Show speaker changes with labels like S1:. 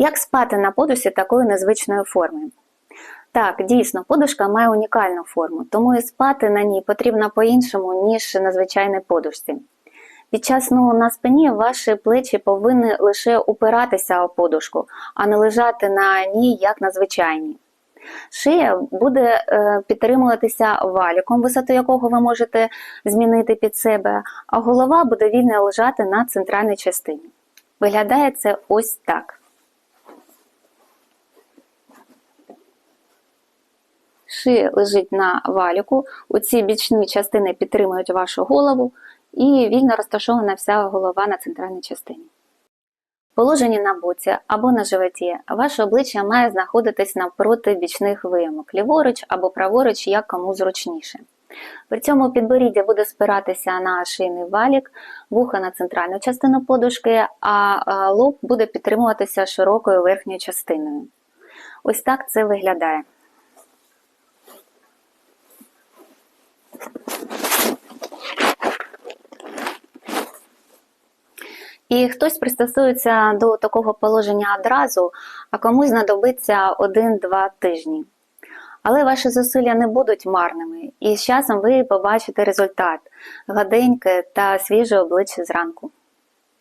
S1: Як спати на подушці такої незвичної форми? Так, дійсно, подушка має унікальну форму, тому і спати на ній потрібно по-іншому, ніж на звичайній подушці. Під час сну на спині ваші плечі повинні лише упиратися у подушку, а не лежати на ній, як на звичайній. Шия буде е, підтримуватися валіком, висоту якого ви можете змінити під себе, а голова буде вільно лежати на центральній частині. Виглядає це ось так. Шия лежить на валіку, у ці бічні частини підтримують вашу голову і вільно розташована вся голова на центральній частині. Положені на боці або на животі, ваше обличчя має знаходитись навпроти бічних виямок, ліворуч або праворуч, як кому зручніше. При цьому підборіддя буде спиратися на шийний валік, вуха на центральну частину подушки, а, лоб буде підтримуватися широкою верхньою частиною. Ось так це виглядає. І хтось пристосується до такого положення одразу, а комусь знадобиться 1-2 тижні. Але ваші зусилля не будуть марними, і з часом ви побачите результат гладеньке та свіже обличчя зранку.